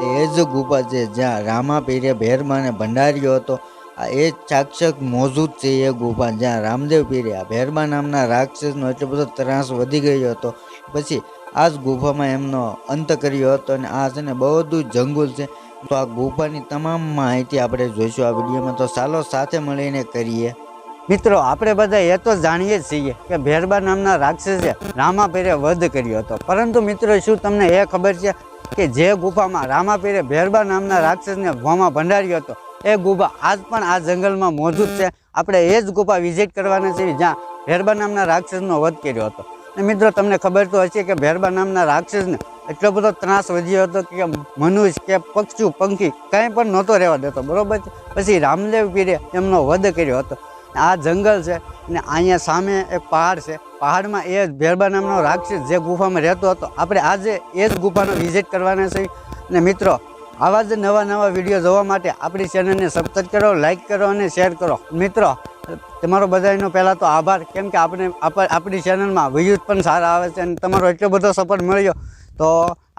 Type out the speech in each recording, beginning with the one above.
એ જ ગુફા છે જ્યાં રામાપીરે ભેરમાને ભંડાર્યો હતો. આ એ સાક્ષાત મોજૂદ છે એ ગુફા જ્યાં રામદેવ પીરે આ ભેરબા નામના રાક્ષસનો એટલો બધો ત્રાસ વધી ગયો હતો. પછી આ જ ગુફામાં એમનો અંત કર્યો હતો અને આ છે ને બધું જંગલ છે. તો આ ગુફાની તમામ માહિતી આપણે જોઈશું આ વિડીયોમાં. તો ચાલો સાથે મળીને કરીએ. મિત્રો, આપણે બધા એ તો જાણીએ જ છીએ કે ભેરબા નામના રાક્ષસે રામાપીરે વધ કર્યો હતો. પરંતુ મિત્રો, શું તમને એ ખબર છે કે જે ગુફામાં રામાપીરે ભેરબા નામના રાક્ષસને ભોમાં ભંડાર્યો હતો, એ ગુફા આજ પણ આ જંગલમાં મોજૂદ છે. આપણે એ જ ગુફા વિઝિટ કરવાના છીએ જ્યાં ભેરબા નામના રાક્ષસનો વધ કર્યો હતો. અને મિત્રો, તમને ખબર તો હશે કે ભેરબા નામના રાક્ષસને એટલો બધો ત્રાસ વધ્યો હતો કે મનુષ્ય કે પક્ષુ, પંખી કાંઈ પણ નહોતો રહેવા દેતો, બરોબર પછી રામદેવ પીરે એમનો વધ કર્યો હતો. આ જંગલ છે અને અહીંયા સામે એક પહાડ છે. પહાડમાં એ ભેરબા નામનો રાક્ષસ જે ગુફામાં રહેતો હતો. આપણે આજે એ જ ગુફાનો વિઝિટ કરવાના છે અને મિત્રો, આવા જ નવા નવા વીડિયો જોવા માટે આપણી ચેનલને સબસ્ક્રાઈબ કરો લાઇક કરો અને શેર કરો. મિત્રો, તમારો બધાનો પહેલાં તો આભાર. કેમ કે આપણે, આપ- આપણી ચેનલમાં વ્યૂઝ પણ સારા આવે છે અને તમારો એટલો બધો સપોર્ટ મળ્યો તો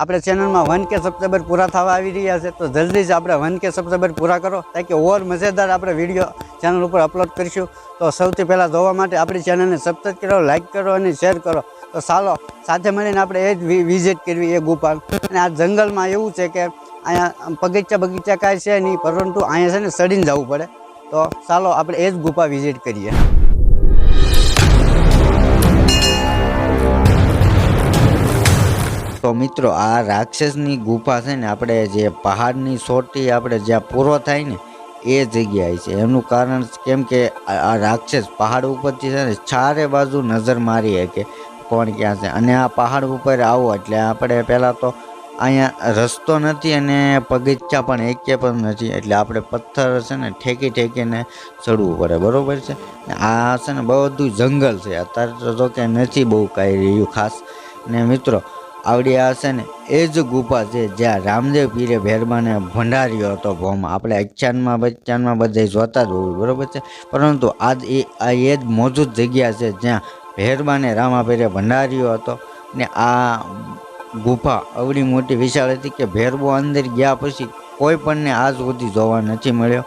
આપણે ચેનલમાં વન કે સપ્ટેમ્બર પૂરા થવા આવી રહ્યા છે, તો જલ્દી જ આપણે વન કે સપ્ટેમ્બર પૂરા કરો તાકી ઓર મજેદાર આપણે વીડિયો ચેનલ ઉપર અપલોડ કરીશું. તો સૌથી પહેલાં જોવા માટે આપણી ચેનલને સબસ્ક્રાઈબ કરો લાઇક કરો અને શેર કરો. તો ચાલો, સાથે મળીને આપણે એ જ વિઝિટ કરવી એ ગુફા અને આ જંગલમાં એવું છે કે અહીંયા બગીચા બગીચા કાંઈ છે નહીં, પરંતુ અહીંયા છે ને સડીને જવું પડે. તો ચાલો, આપણે એ જ ગુફા વિઝિટ કરીએ. તો મિત્રો, આ રાક્ષસની ગુફા છે ને, આપણે જે પહાડની ચોટી આપણે જ્યાં પૂરો થાય ને, એ જગ્યાએ છે. એનું કારણ કેમ કે આ રાક્ષસ પહાડ ઉપરથી છે ને, ચારે બાજુ નજર મારી શકે કોણ ક્યાં છે. અને આ પહાડ ઉપર આવો એટલે આપણે પહેલાં તો અહીંયા રસ્તો નથી અને પગથિયા પણ એકે પણ નથી, એટલે આપણે પથ્થર છે ને, ઠેકી ઠેકીને ચડવું પડે. બરોબર છે? આ છે ને, બધું જંગલ છે. અત્યારે તો કે નથી બહુ કાંઈ રહ્યું ખાસ. ને મિત્રો આવડી આ છે ને, એ જ ગુફા છે જ્યાં રામદેવ પીરે ભેરબાને ભંડાર્યો હતો ભોમ. આપણે અચ્છાનમાં બચ્ચાનમાં બધે જોતા જ હોવું બરાબર છે? પરંતુ આજ એ, આ એ જ મોજૂદ જગ્યા છે જ્યાં ભેરબાને રામા પીરે ભંડાર્યો હતો ને આ ગુફા અવડી મોટી વિશાળ હતી કે ભેરબો અંદર ગયા પછી કોઈ પણને આજ સુધી જોવા નથી મળ્યો.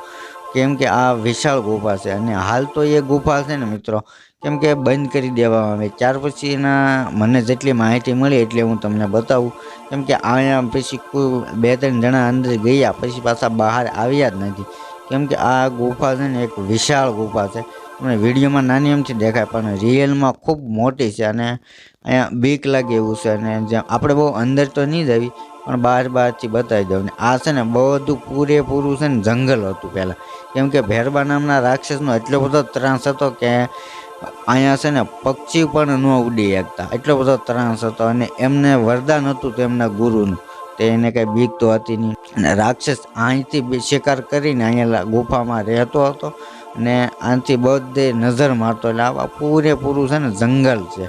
કેમ કે આ વિશાળ ગુફા છે અને હાલ તો એ ગુફા છે ને મિત્રો કેમ કે બંધ કરી દેવામાં આવે. ત્યાર પછી એના મને જેટલી માહિતી મળી એટલી હું તમને બતાવું. કેમ કે અહીંયા પછી કોઈ બે ત્રણ જણા અંદર ગયા, પછી પાછા બહાર આવ્યા જ નથી. કેમ કે આ ગુફા છે ને એક વિશાળ ગુફા છે. તમને વિડીયોમાં નાની એમથી દેખાય, પણ રિયલમાં ખૂબ મોટી છે અને અહીંયા બીક લાગે એવું છે અને જ્યાં આપણે બહુ અંદર તો નહીં જવી, પણ બહાર બહારથી બતાવી દઉં. ને આ છે ને બધું પૂરેપૂરું છે ને જંગલ હતું પહેલાં. કેમ કે ભેરબા નામના રાક્ષસનો એટલો બધો ત્રાસ હતો કે અહીંયા છે ને પક્ષી પણ ન ઉડી શકતા. એટલો બધો ત્રાસ હતો અને એમને વરદાન હતું તેમના ગુરુનું. તે એને કંઈ બીક તો હતી નહીં. અને રાક્ષસ અહીંથી શિકાર કરીને અહીંયા ગુફામાં રહેતો હતો અને આનાથી બધે નજર મારતો. એટલે આવા પૂરેપૂરું છે ને જંગલ છે.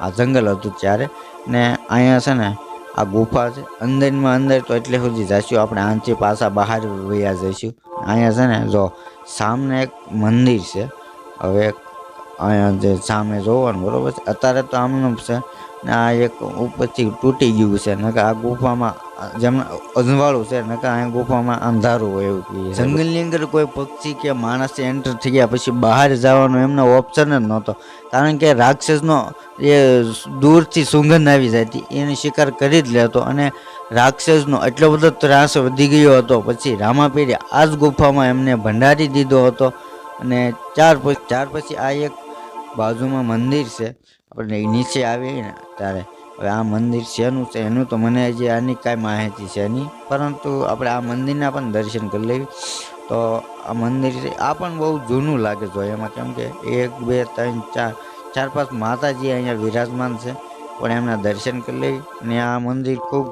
આ જંગલ હતું ત્યારે. ને અહીંયા છે ને આ ગુફા છે. અંદરમાં અંદર તો એટલે સુધી જઈશું આપણે આનાથી પાછા બહાર વયા જઈશું. અહીંયા છે ને જો સામને એક મંદિર છે. હવે અહીંયા જે સામે જોવાનું, બરાબર છે? અત્યારે તો આમનું છે ને આ એક ઉપરથી તૂટી ગયું છે, નકર આ ગુફામાં જેમ અજવાળું છે, નકર અહીંયા ગુફામાં અંધારું હોય એવું કહીએ જંગલની અંદર કોઈ પક્ષી કે માણસ એન્ટર થઈ ગયા પછી બહાર જવાનો એમનો ઓપ્શન જ નહોતો. કારણ કે રાક્ષસનો એ દૂરથી સુગંધ આવી જતી એનો શિકાર કરી જ લેતો અને રાક્ષસનો એટલો બધો ત્રાસ વધી ગયો હતો. પછી રામાપીરે આ જ ગુફામાં એમને ભંડારી દીધો હતો અને ચાર પછી ચાર પછી આ એક બાજુમાં મંદિર છે. આપણે નીચે આવીએ ને ત્યારે હવે આ મંદિર શેનું છે એનું તો મને હજી આની કાંઈ માહિતી છે નહીં. પરંતુ આપણે આ મંદિરના પણ દર્શન કરી લેવી. તો આ મંદિર આ પણ બહુ જૂનું લાગે છે એમાં. કેમ કે એક, બે, ત્રણ, ચાર ચાર, પાંચ માતાજી અહીંયા વિરાજમાન છે. પણ એમના દર્શન કરી લેવી અને આ મંદિર ખૂબ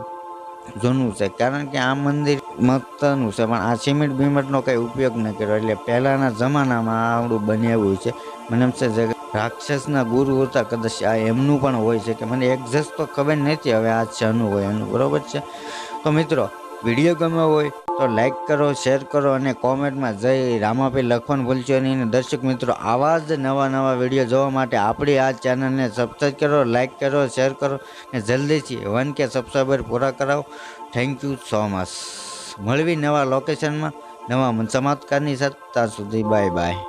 જૂનું છે. કારણ કે આ મંદિર મસ્તનું છે, પણ આ સિમેન્ટ બિમેન્ટનો કંઈ ઉપયોગ ન કર્યો. એટલે પહેલાંના જમાનામાં આવડું બનાવ્યું છે. મને એમ છે રાક્ષસના ગુરુ હતા કદાચ આ એમનું પણ હોય છે કે મને એક્ઝેક્ટ તો ખબર નથી હવે આ શાનું હોય એનું, બરાબર છે? તો મિત્રો, વીડિયો ગમ્યો હોય તો લાઈક કરો શેર કરો અને કોમેન્ટમાં જય રામાપી લખવાનું ભૂલશો નહીં અને દર્શક મિત્રો, આવા જ નવા નવા વીડિયો જોવા માટે આપણી આ ચેનલને સબસ્ક્રાઈબ કરો લાઈક કરો શેર કરો અને જલ્દીથી વન કે સબસ્ક્રાઈબર પૂરા કરાવો. થેન્ક યુ સો મચ મળવી નવા લોકેશનમાં નવા ચમત્કારની સાથે ત્યાં સુધી બાય બાય